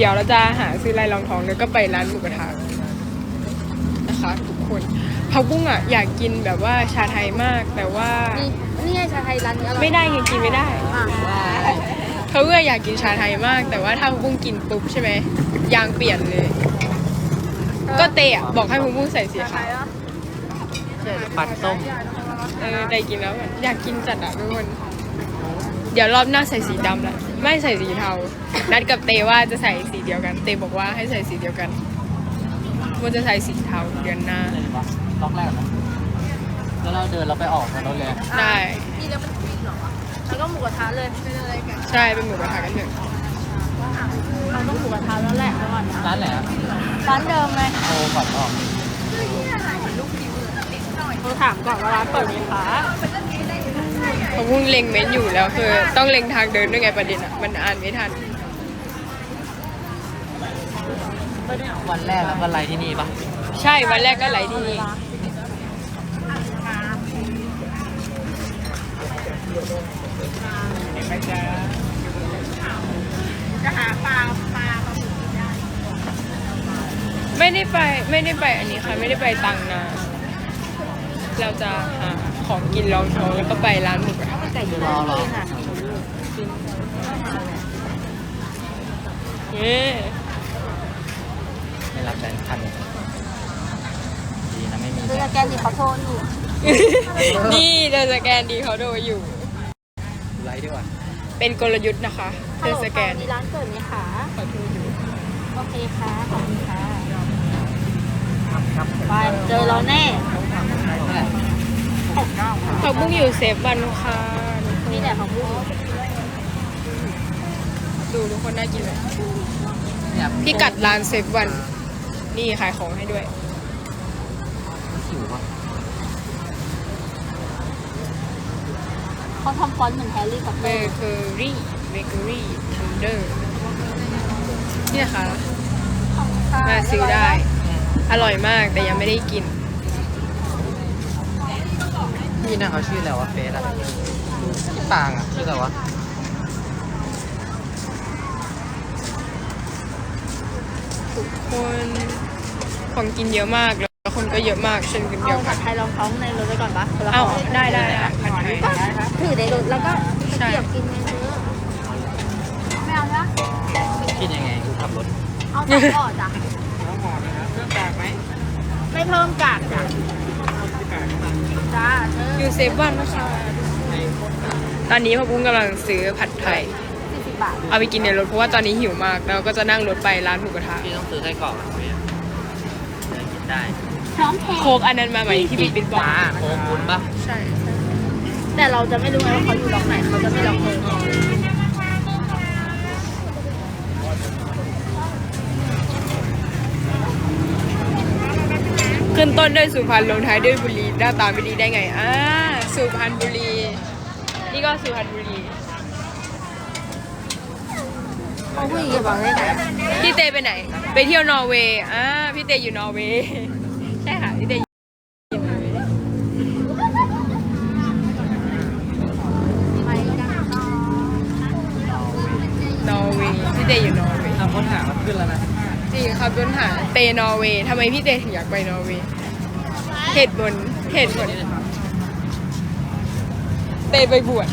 เดี๋ยวเราจะหาซื้อลายรองท้องแล้วก็ไปร้านหมูกระทะนะคะ ทุกคนผักบุ้งอะอยากกินแบบว่าชาไทยมากแต่ว่า นี่นี่ไงชาไทยร้านนี้อร่อยไม่ได้ไงกินไม่ได้อะเขาก็อยากกินชาไทยมาก แต่ว่าถ้าผักบุ้งกินปุ๊บใช่ไหมยางเปลี่ยนเลย ก็เตะอะบอกให้ผักบุ้งใส่สีขาวใช่ปัดส้มเออได้กินแล้วอะอยากกินจัดอะทุกคน เดี๋ยวรอบหน้าใส่สีดำละไม่ใส่สีเทา นัดกับเตว่าจะใส่สีเดียวกัน เตบอกว่าให้ใส่สีเดียวกันว่าจะใส่สีเทาเดือนหน้าอะไรวะล็อกแรกนะแล้วเราเดินเราไปออกทางรถเลยได้นี่แล้วมันฟินเหรอวะแล้วก็หมูกระทะเลยเป็นอะไรกันใช่เป็นหมูกระทะกันเถอะเราต้องหมูกระทะแล้วแหละก่อนนะร้านไหนอะร้านเดิมเลยโทรก่อนออกเราถามก่อนว่าร้านเปิดไหมคะ เขาพุ่งเล็งเม้นอยู่แล้วคือ ต้องเล็งทางเดินด้วยไงประเด็นอะมันอ่านไม่ทัน วันแรกแล้ววันไรที่นี่ปะใช่วันแรกก็ไหลที่นี่จะหาปลาปลาปลาหมึกกินได้ไม่ได้ไปไม่ได้ไปอันนี้ค่ะ ไม่ได้ไปตังนาเราจะหา ของกินรองท้องแล้วก็ไปร้านหมูกระทะไก่รอรอเย้ไม่รับแบงค์พันดีนะไม่มีคือแกนนี่เขาโทษอยู่นี่เดินสแกนดีเขาโดยอยู่ ไลท์ดีกว่าเป็นกลยุทธ์นะคะฮัลเดิโหลสแกนมีร้านเปิดไหมคะขอโทษอยู่โอเคค่ะขอบคุณค่ะ ครับไปเจอเราแน่ เท่าไหร่ ผักบุ้งอยู่เซฟวันค่ะนี่แหละของผู้ดูทุกคนน่ากินเลยเนี่ยพี่กัดร้านเซฟวัน นี่ขายของให้ด้วยหิวปะเขาทำฟอนต์เหมือนแฮร์รี่กับเบเบอร์เกอรี่เบเกอรี่ทันเดอร์นี่นะคะมาซื้อได้ อร่อยมากแต่ยังไม่ได้กิน พี่น่าเขาชื่ออะไรวะเฟสอะพี่ปางอะชื่ออะไรวะทุกคนของกินเยอะมากแล้วคนก็เยอะมากเช่นกันเดีเอายวกัผันดไทยรองท้องในรถไปก่อนปะคนละเอ้าห่อได้ได้ได้ผัดไทย ก็ถือในรถแล้วก็ใช่ เกี่ยวกินไงเธอไม่เอานะคิดยังไงกูขับรถเอาสองห่อจ้ะไม่เพิ่มกากจ้ะ จ้าเธออยู่เซฟวันนะคะตอนนี้พ่อบุ้งกำลังซื้อผัดไทย สี่สิบบาทเอาไปกินในรถเพราะว่าตอนนี้หิวมาก แล้วก็จะนั่งรถไปร้านหมูกระทะพี่ต้องซื้อไส้กรอกอะเฟสเดินกินได้พร้อมแพงโคกอันนั้นมาไหมที่พี่ปิ๊ดบอกฟ้าโค้งวุ้นปะใช่ แต่เราจะไม่รู้ไงว่าเขาอยู่ล็อกไหนเขาจะไม่ล็อกเลย ขึ้นต้นด้วยสุพรรณลงท้ายด้วยบุรีหน้าตาไม่ดีได้ไงอ่าสุพรรณบุรี นี่ก็สุพรรณบุรีเขาพูดอย่างนี้บอกได้ไงพี่เตไปไหน ไปเที่ยวนอร์เวย์อ่าพี่เตอยู่นอร์เวย์ จริงครับค้นหาเตนอร์เวย์ทำไมพี่เตถึงอยากไปนอร์เวย์เหตุผลเหตุผลเตไปบวช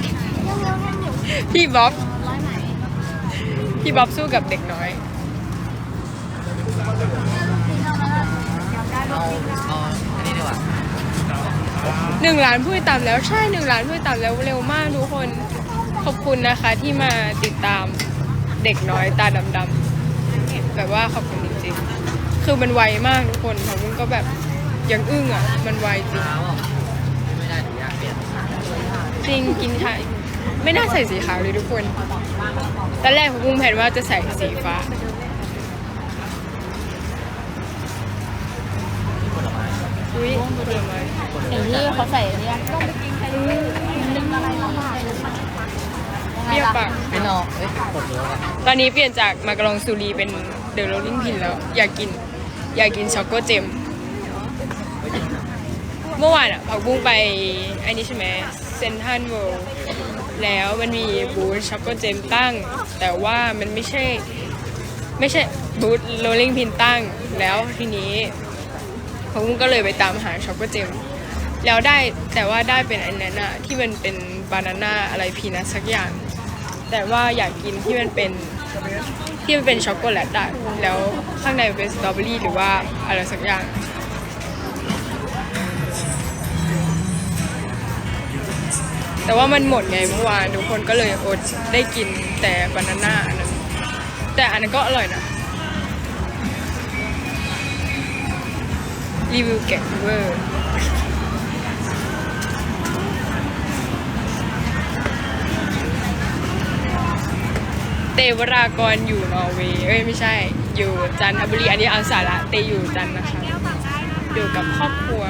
พี่บ๊อบร้อยไหนพี่บ๊อบสู้กับเด็กน้อยเอาเอาอันนี้ดีกว่าหนึ่งล้านผู้ติดตามแล้วใช่หนึ่งล้านผู้ติดตามแล้วเร็วมากทุกคนขอบคุณนะคะที่มาติดตามเด็กน้อยตาดำๆแบบว่าขอบคุณจริงๆ คือมันไวมากทุกคนของมึงก็แบบยังอึ้งอะ มันไวจริงเท้าอะไม่ได้ถึงอยากเปลี่ยนจริงกินไข่ไม่น่าใส่สีขาวเลยทุกคนตอนแรกผมพุ่งแผนว่าจะใส่สีฟ้าที่ผลไม้อุ้ยผลไม้อย่างที่เขาใส่เนี่ยต้องไปกินใครรู้เป็นอะไรล่ะเปรี้ยวปากไม่นอกเอ้ยกดเยอะอะตอนนี้เปลี่ยนจากมากะลองซูรีเป็นเดอะโรลลิ่งพินแล้ว อยากกิน อยากกินช็อกโกเจมเมื่อวานอะผักบุ้งไปไอ้นี่ใช่ไหมเซนทันเวิลด์แล้วมันมีบูธช็อกโกเจมตั้ง แต่ว่ามันไม่ใช่ ไม่ใช่บูธโรลลิงพินตั้ง แล้วทีนี้ผมก็เลยไปตามหาช็อกโกเจมแล้วได้แต่ว่าได้เป็นอันนั้นอะที่มันเป็นบานาน่าอะไรพีนัทสักอย่าง แต่ว่าอยากกินที่มันเป็น ที่มันเป็นช็อกโกแลตอะแล้วข้างในมันเป็นสตรอเบอรี่หรือว่าอะไรสักอย่างแต่ว่ามันหมดไงเมื่อวานทุกคนก็เลยอดได้กินแต่บานาน่าอันนั้นแต่อันนั้นก็อร่อยนะ รีวิวแกะเวอร์ เตวรากรอยู่นอร์เวย์เอ้ยไม่ใช่ อยู่จันทบุรีอันนี้เอาสาระเตอยู่จันทร์นะคะ อยู่กับครอบครัว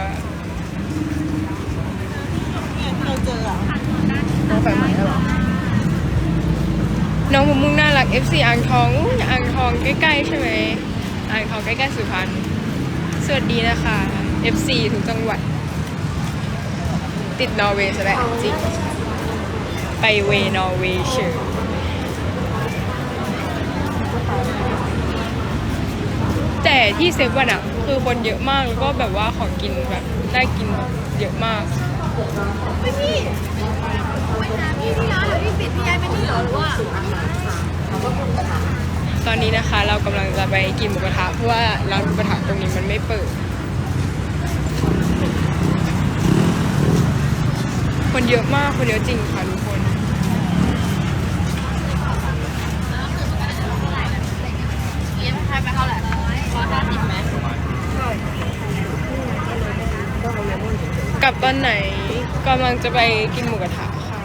เราเจอเหรอน้องไปไหนเหรอน้องมุมมุ่งน่ารัก FC อ่างทองอุ๊ยอ่างทองใกล้ๆใช่ไหมอ่างทองใกล้ๆสุพรรณสวัสดีนะคะ FC ทุกจังหวัด ติดนอร์เวย์ซะแล้วจริงไปเวนอร์เวย์เฉย แต่ที่เซฟวันอะคือคนเยอะมากแล้วก็แบบว่าของกินแบบได้กินแบบเยอะมากพี่พี่ไปหาพี่ที่ร้านเหรอพี่ปิดพี่ย้ายไปนี่เหรอหรือว่าตอนนี้นะคะเรากำลังจะไปกินหมูกระทะเพราะว่าร้านหมูกระทะตรงนี้มันไม่เปิด คนเยอะมากคนเยอะจริงค่ะทุกคน เลี้ยงใครไปเท่าไหร่ร้อยห้าสิบไหม กลับตอนไหนกำลังจะไปกินหมูกระทะค่ะ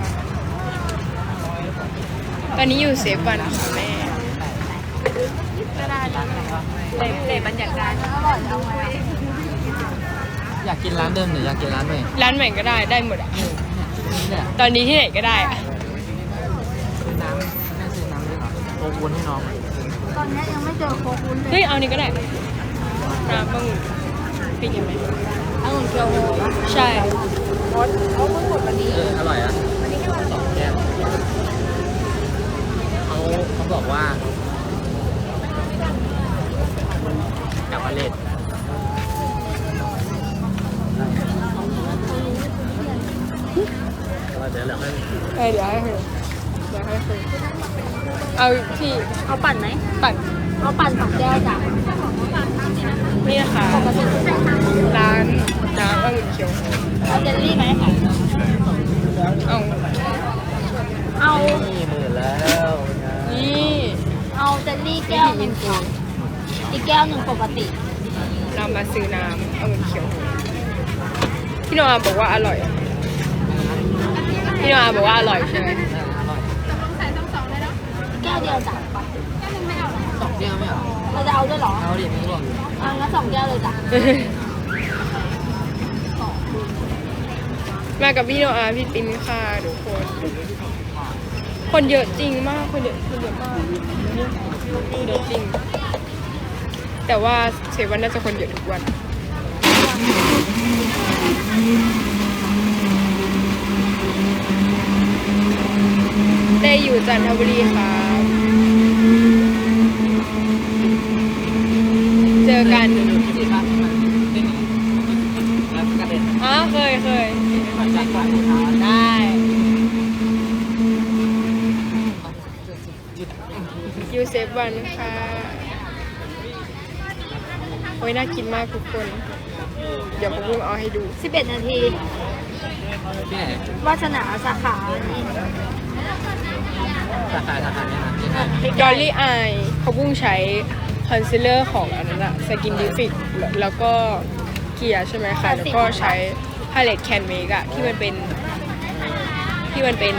ตอนนี้อยู่เซฟวันค่ะแม่ก็ได้แล้วเลยเลยบรรยากาศอร่อยเอาไว้อยากกินร้านเดิมหรืออยากกินร้านใหม่ร้านใหม่ก็ได้ได้หมดอะนี่แหละตอนนี้ที่ไหนก็ได้อะซื้อน้ำแม่ซื้อน้ำด้วยเหรอโควุ้นให้น้องอะตอนนี้ยังไม่เจอโคคุณเลย เฮ้ยเอานี้ก็ได้น้ำมังุ่นพี่กินไหม องุ่นเกียวโฮใช่รสเขาเพิ่งหมดวันนี้เอออร่อยอะวันนี้แค่วันสองแก้วเขาเขาบอกว่ากลับมาเล่นก็เดี๋ยวเราค่อยเออเดี๋ยวให้คุยเดี๋ยวให้คุยเอาที่เอาปั่นไหมปั่นเอาปั่นสองแก้วจ้ะ นี่นะคะปกติใส่น้ำร้านน้ำองุ่นเขียวเอาเจลลี่ไหมเอาเอานี่หมื่นแล้วนี่เอาเจลลี่แก้วหนึ่งค่ะอีกแก้วหนึ่งปกติเรามาซื้อน้ำองุ่นเขียวพี่โนอาบอกว่าอร่อยพี่โนอาบอกว่าอร่อยใช่ไหมอร่อยแก้วเดียวจ้ะสองแก้วไม่เหรอเรา จะเอาด้วยเหรอ เอาดิม่รวมเอางั้นสองแก้วเลยจ้ะมากับพี่โนอาพี่ปิ้นค่ะทุกคน คนเยอะจริงมาก คนเยอะคนเยอะมากเยอะจริง แต่ว่าเซเวันน่าจะคนเยอะทุกวัน ได้อยู่จันทบุรีค่ะ เจอกัน ที่ร้านที่มันไม่มีแล้วกระเด็น อ๋อเคยเคย มันจากร้านลูกค้าได้จุดยูเซฟวันค่ะโอ้ยน่ากินมากทุกคน เดี๋ยวผมพุ่งเอาให้ดู 11 นาที ที่ไหนวาสนาสาขานี้สาขาสาขาเนี่ยนะที่ไหนดอลลี่อายเขาพุ่งใช้คอนซีลเลอร์ของอันนั้นอะสกินดิฟิกแล้วก็เกียร์ใช่ไหมคะ แล้วก็ใช้ พาเลตแคนเมกอะที่มันเป็นที่มันเป็น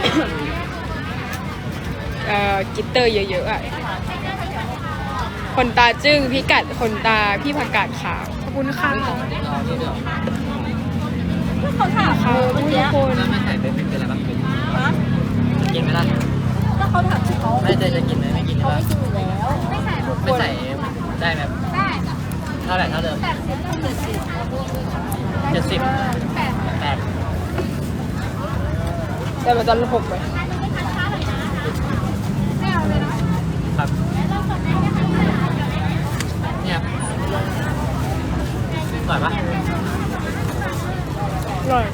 เอ่อกิตเตอร์เยอะๆอะขนตาจึ้งพิกัดขนตาพี่ผักกาดขาวขอบคุณค่ะรอนี่เดี๋ยวเขาถามเธอเมื่อกี้ทุกคนแล้วไม่ใส่เป็นเป็นอะไรบ้างเป็นฮะกินไหมล่ะก็เขาถามเขาไม่ใจจะกินไหมไม่กินเขาใช่ปะไม่กินอยู่แล้วไม่ใส่ไม่ใส่ได้ไหมเท่าไหร่เท่าเดิมเจ็ดสิบแป ดแต่มันจะหกไปครับเนี่ยอร่อยปะอร่อย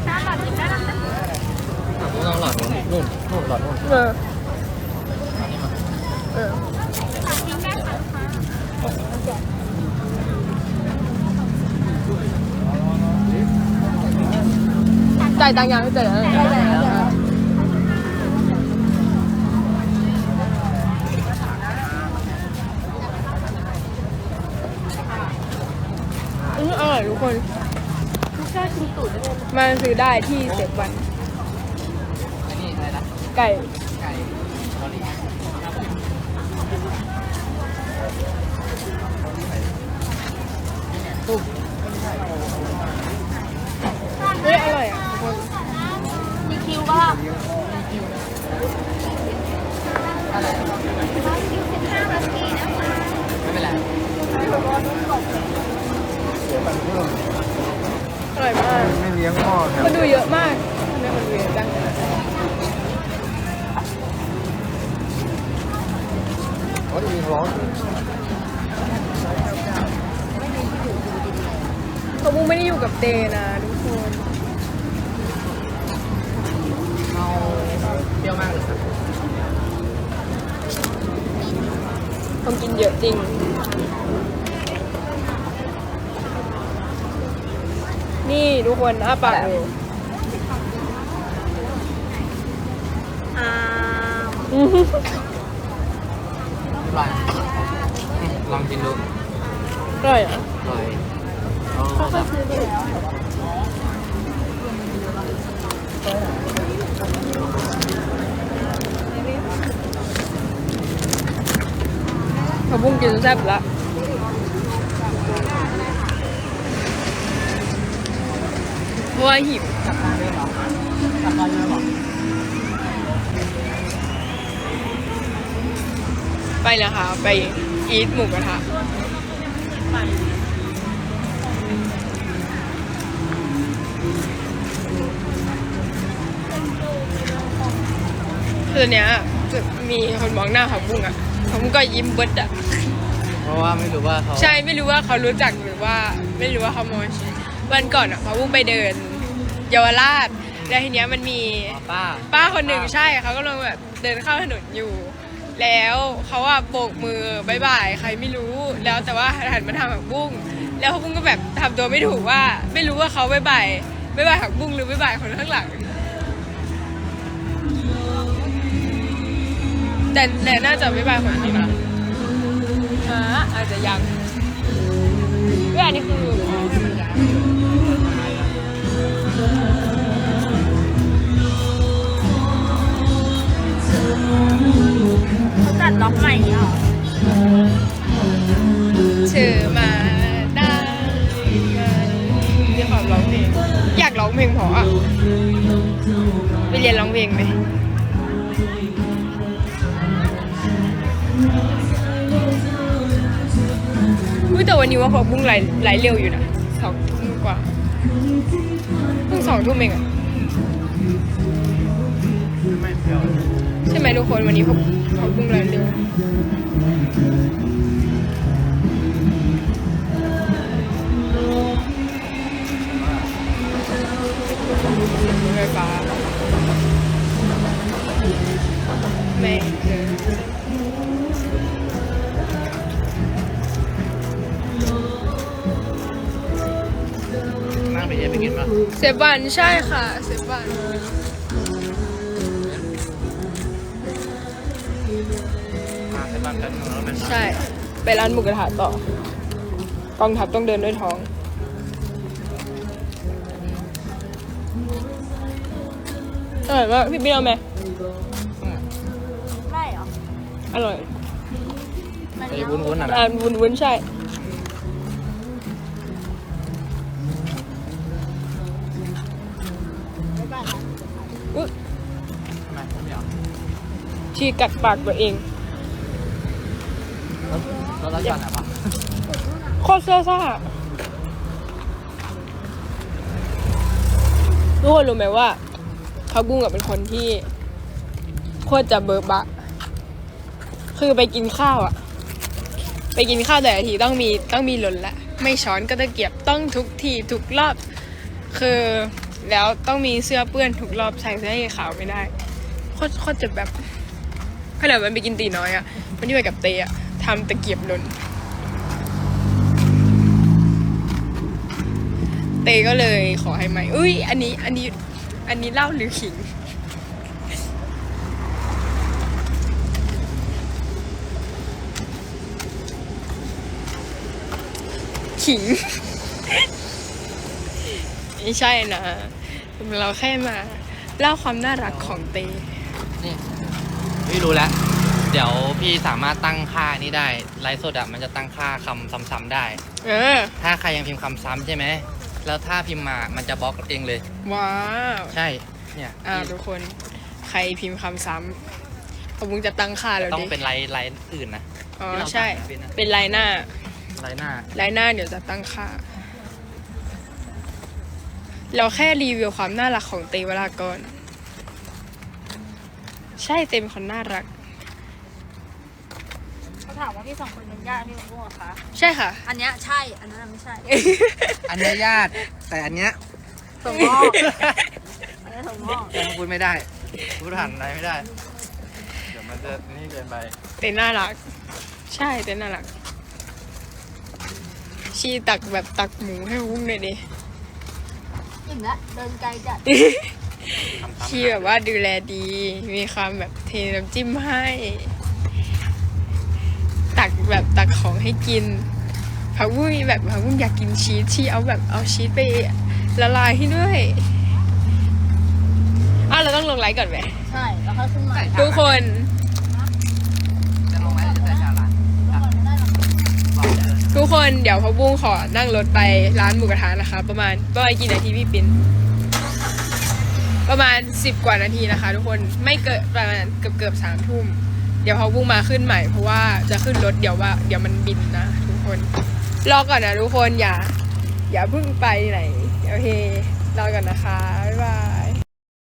ผมต้องหลอดนุ่นนู่นหลอดนุ่นเออเออ ตังยังไม่เจอแล้วอืออร่อยทุกคนมาซื้อได้ที่เซฟวันนี่อะไรนะไก่ ไม่เลี้ยงพ่อแถวคนดูเยอะมากทำไมคนดูเยอะจังเขาจะมีร้องเขาบุ้งไม่ได้อยู่กับเตนะทุกคนเอาเปรี้ยวมากเลยครับเขากินเยอะจริง นี่ทุกคนอ้าปากดูอ่าอื้อหือเรียบร้อยอืมลองกินดูอร่อยอะอร่อยเอาแบบเขาบุ้งกินแซ่บละ ราะว่าหิวกลับบ้านด้วยเหรอกลับบ้านด้วยเหรอไปนะคะไปอีทหมูกระทะคือเนี้ยจะมีคนมองหน้าผักบุ้งอะผักบุ้งก็ยิ้มเบิดอะ เพราะว่าไม่รู้ว่าเขา ใช่ไม่รู้ว่าเขารู้จักหรือว่าไม่รู้ว่าเขามอง วันก่อนอะผักบุ้งไปเดินเยาวราชแล้วทีเนี้ยมันมีอ๋อป้า ป้าคนหนึ่งใช่เขากำลังแบบเดินเข้าถนนอยู่ แล้วเขาว่าโบกมือบายบายใครไม่รู้ แล้วแต่ว่าหันมาทำผักบุ้งแล้วผักบุ้งก็แบบทำตัวไม่ถูกว่า ไม่รู้ว่าเขาบายบายบายบายผักบุ้งหรือบายบายคนข้างหลังแต่แต่น่าจะบายบายคนข้างหลังอ่าอาจจะยังเว้ยอันนี้คือ ล็อกใหม่เหรอชื่อมาได้ไมีความร้องเพลง อยากร้องเพลงเพราะอะ ไปเรียนร้องเพลงไหมอุ้ยแต่วันนี้ว่าพอบุ้งไหลไหลเร็วอยู่นะสองทุ่มกว่าเพิ่งสองทุ่มเองอะไม่เปรี้ยว ช่ไหมทุกคนวันนี้พอพอบุ้งไหลเร็วไฟฟ้าแม่งเจอนั่งไปเย็นไปกินป่ะเซฟวันใช่ค่ะ เซฟวัน ใช่ ไปร้านหมูกระทะต่อกองทัพต้องเดินด้วยท้อง อร่อยมากพี่เบี้ยวไหมได้เหรอ อร่อยมันไอ้เนี้ยวุ้นๆอะนะอ่านวุ้นวุ้นๆใช่อุ๊ยทำไมไม่เอา ชีกัดปากตัวเอง แล้อดไหนวะโคตรเสื้อซ่าทุกคนรู้ไหมว่าเขาบุ้งอะเป็นคนที่โคตรจะเบิร์บะ คือไปกินข้าวอะไปกินข้าวแต่ละทีต้องมีต้องมีหล่นละไม่ช้อนก็ตะเกียบต้องทุกทีทุกรอบ คือแล้วต้องมีเสื้อเปื้อนทุกรอบใส่เสื้อขาวไม่ได้โคตรโคตรจะแบบขนาดมันไปกินตีน้อยอะมันที่ไปกับเตยอะ ทำตะเกียบหล่นเตก็เลยขอให้ใหม่อุ้ยอันนี้อันนี้อันนี้เล้าหรือขิง ขิง ไม่ใช่นะ เราแค่มา เล่าความน่ารักของเตนี่พี่รู้แล้ว เดี๋ยวพี่สามารถตั้งค่านี้ได้ไลฟ์สดอะมันจะตั้งค่าคำซ้ำๆได้ เออ ถ้าใครยังพิมพ์คำซ้ำใช่ไหม แล้วถ้าพิมพ์มา มันจะบล็อกเองเลย ว้าว ใช่ เนี่ยอ่าทุกคน ใครพิมพ์คำซ้ำผมมึงจะตั้งค่าแล้วต้องดิ เป็นไลฟ์ไลฟ์อื่นนะ อ๋อ ที่เราใช่ ตั้งเป็นนะ เป็นไลน์หน้า ไลฟ์หน้า ไลน์หน้าเดี๋ยวจะตั้งค่า เราแค่รีวิวความน่ารักของเตวรากร ใช่เต็มคนน่ารักเขา ถามว่าพี่สองคนเป็นญาติพี่มะม่วงเหรอคะใช่ค่ะ อันเนี้ยใช่ อันนั้นไม่ใช่อันเนี้ยญาติ แต่อันเนี้ยถั่วงอกอันนี้ถั่วงอกยังพูดไม่ได้ พูดผ่านอะไรไม่ได้ เดี๋ยวมันจะนี่เกินไปเต้นน่ารัก ใช่เต้นน่ารัก ชีตักแบบตักหมูให้วุ้งเลยดิอิ่มละเดินไกลจัดคำซ้ำชีแบบว่าดูแลดี มีความแบบเทน้ำจิ้มให้ ตักแบบตักของให้กินผักบุ้งแบบผักบุ้งอยากกินชีสชีเอาแบบเอาชีสไปละลายให้ด้วยอ้าวเราต้องลงไลค์ก่อนไหมใช่แล้วค่อยขึ้นมาทุกคนจะลงไหมจะแต่ชาลานบอกเลยทุกคนเดี๋ยวผักบุ้งขอนั่งรถไปร้านหมูกระทะนะคะ ประมาณประมาณกี่นาทีพี่ปินประมาณสิบกว่านาทีนะคะ ทุกคนไม่เกินประมาณเกือบเกือบสามทุ่ม เดี๋ยวผักบุ้งมาขึ้นใหม่เพราะว่าจะขึ้นรถเดี๋ยวว่า เดี๋ยวมันบินนะทุกคน รอก่อนนะทุกคนอย่า อย่าเพิ่งไปไหนโอเครอก่อนนะคะบ๊ายบาย